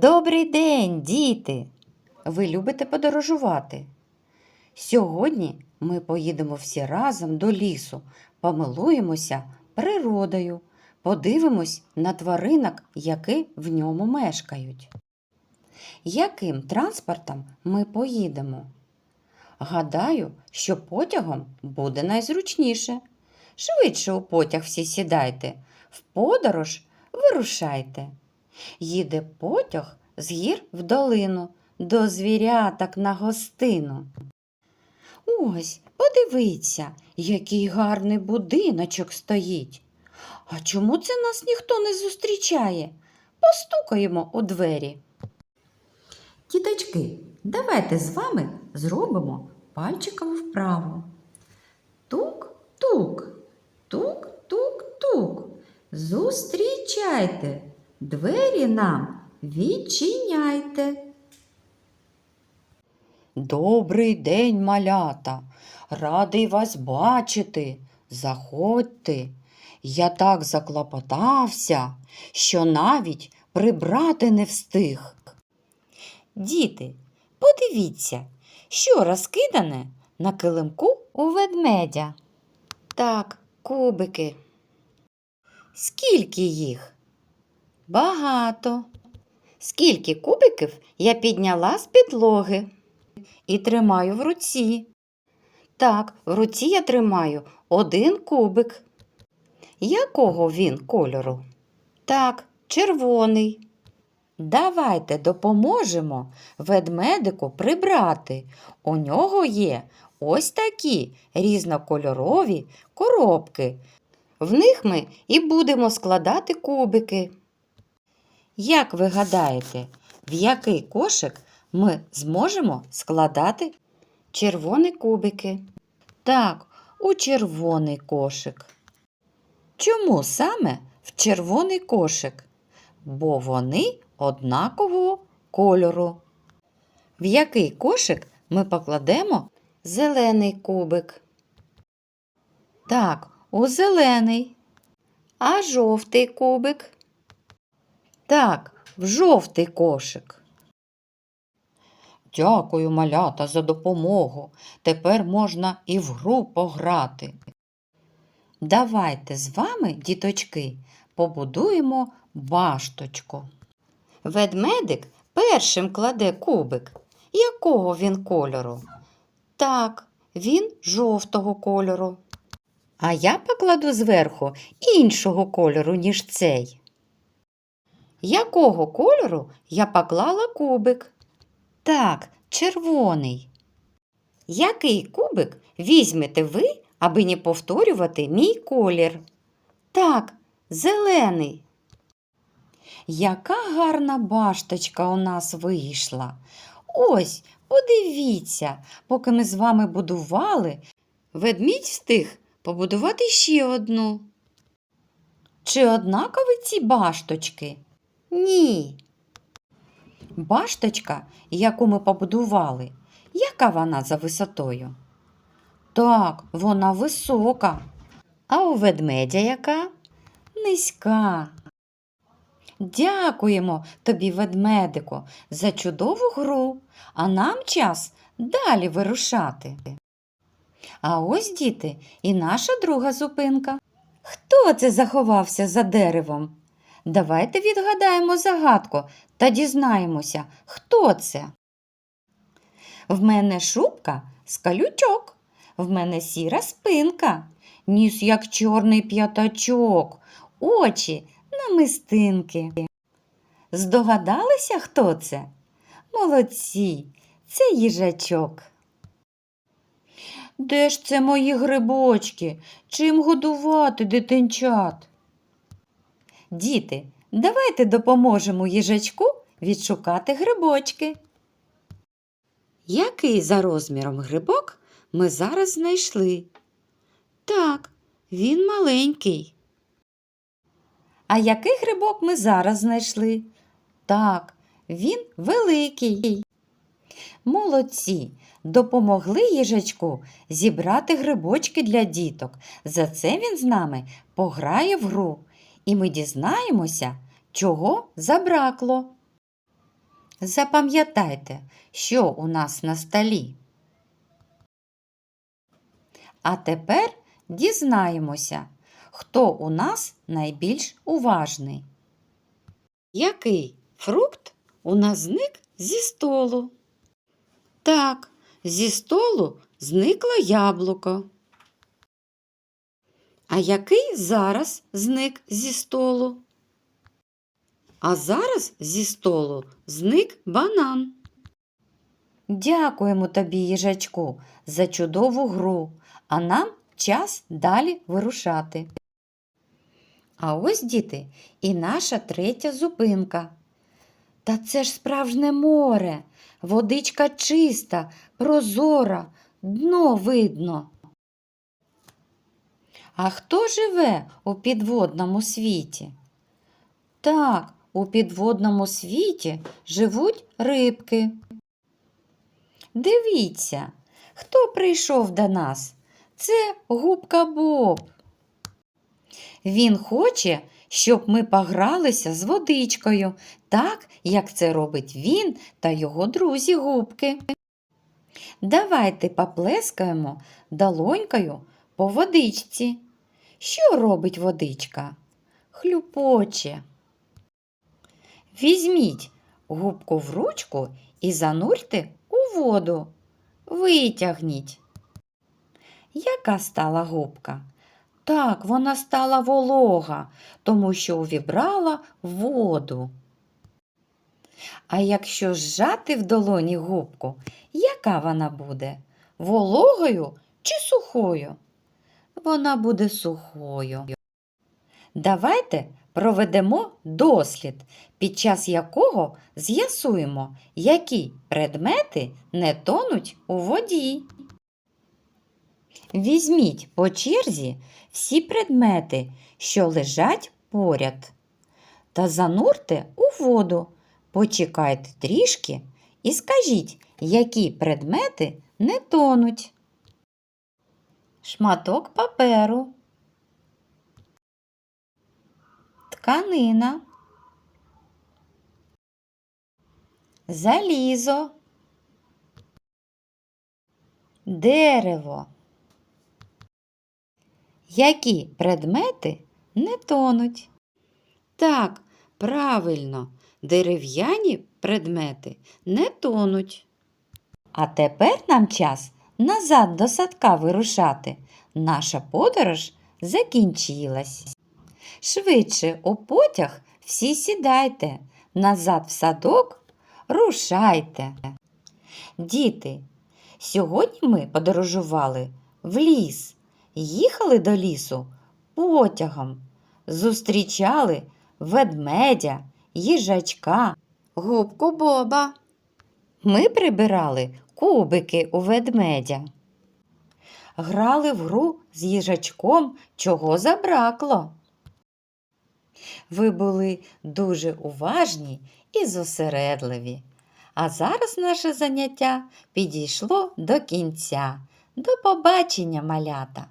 Добрий день, діти! Ви любите подорожувати? Сьогодні ми поїдемо всі разом до лісу, помилуємося природою, подивимось на тваринок, які в ньому мешкають. Яким транспортом ми поїдемо? Гадаю, що потягом буде найзручніше. Швидше у потяг всі сідайте, в подорож вирушайте. Їде потяг з гір в долину, до звіряток на гостину. Ось, подивіться, який гарний будиночок стоїть. А чому це нас ніхто не зустрічає? Постукаємо у двері. Тіточки, давайте з вами зробимо пальчикову вправу. Тук-тук, тук-тук-тук. Зустрічайте, двері нам відчиняйте. Добрий день, малята. Радий вас бачити. Заходьте. Я так заклопотався, що навіть прибрати не встиг. Діти, подивіться, що розкидане на килимку у ведмедя. Так, кубики. Скільки їх? Багато. Скільки кубиків я підняла з підлоги і тримаю в руці. Так, в руці я тримаю один кубик. Якого він кольору? Так, червоний. Давайте допоможемо ведмедику прибрати. У нього є ось такі різнокольорові коробки. В них ми і будемо складати кубики. Як ви гадаєте, в який кошик ми зможемо складати червоні кубики? Так, у червоний кошик. Чому саме в червоний кошик? Бо вони однакового кольору. В який кошик ми покладемо зелений кубик? Так, у зелений. А жовтий кубик? Так, в жовтий кошик. Дякую, малята, за допомогу. Тепер можна і в гру пограти. Давайте з вами, діточки, побудуємо башточку. Ведмедик першим кладе кубик. Якого він кольору? Так, він жовтого кольору. А я покладу зверху іншого кольору, ніж цей. Якого кольору я поклала кубик? Так, червоний. Який кубик візьмете ви, аби не повторювати мій колір? Так, зелений. Яка гарна башточка у нас вийшла. Ось, подивіться, поки ми з вами будували, ведмідь встиг побудувати ще одну. Чи однакові ці башточки? Ні. Башточка, яку ми побудували, яка вона за висотою? Так, вона висока. А у ведмедя яка? Низька. Дякуємо тобі, ведмедику, за чудову гру, а нам час далі вирушати. А ось, діти, і наша друга зупинка. Хто це заховався за деревом? Давайте відгадаємо загадку та дізнаємося, хто це. В мене шубка з калючок, в мене сіра спинка, ніс як чорний п'ятачок, очі намистинки. Здогадалися, хто це? Молодці, це їжачок. Де ж це мої грибочки? Чим годувати дитинчат? Діти, давайте допоможемо їжачку відшукати грибочки. Який за розміром грибок ми зараз знайшли? Так, він маленький. А який грибок ми зараз знайшли? Так, він великий. Молодці, допомогли їжачку зібрати грибочки для діток. За це він з нами пограє в гру, і ми дізнаємося, чого забракло. Запам'ятайте, що у нас на столі. А тепер дізнаємося, хто у нас найбільш уважний. Який фрукт у нас зник зі столу? Так, зі столу зникло яблуко. А який зараз зник зі столу? А зараз зі столу зник банан. Дякуємо тобі, їжачку, за чудову гру, а нам час далі вирушати. А ось, діти, і наша третя зупинка. Та це ж справжнє море, водичка чиста, прозора, дно видно. А хто живе у підводному світі? Так, у підводному світі живуть рибки. Дивіться, хто прийшов до нас? Це губка Боб. Він хоче, щоб ми погралися з водичкою, так, як це робить він та його друзі губки. Давайте поплескаємо долонькою по водичці. Що робить водичка? Хлюпоче. Візьміть губку в ручку і занурте у воду. Витягніть. Яка стала губка? Так, вона стала волога, тому що увібрала воду. А якщо зжати в долоні губку, яка вона буде? Вологою чи сухою? Вона буде сухою. Давайте проведемо дослід, під час якого з'ясуємо, які предмети не тонуть у воді. Візьміть по черзі всі предмети, що лежать поряд, та занурте у воду. Почекайте трішки і скажіть, які предмети не тонуть. Шматок паперу, тканина, залізо, дерево. Які предмети не тонуть? Так, правильно, дерев'яні предмети не тонуть. А тепер нам час назад до садка вирушати. Наша подорож закінчилась. Швидше у потяг всі сідайте, назад в садок рушайте. Діти, сьогодні ми подорожували в ліс, їхали до лісу потягом, зустрічали ведмедя, їжачка, губку Боба. Ми прибирали кубики у ведмедя. Грали в гру з їжачком, чого забракло. Ви були дуже уважні і зосередливі. А зараз наше заняття підійшло до кінця. До побачення, малята!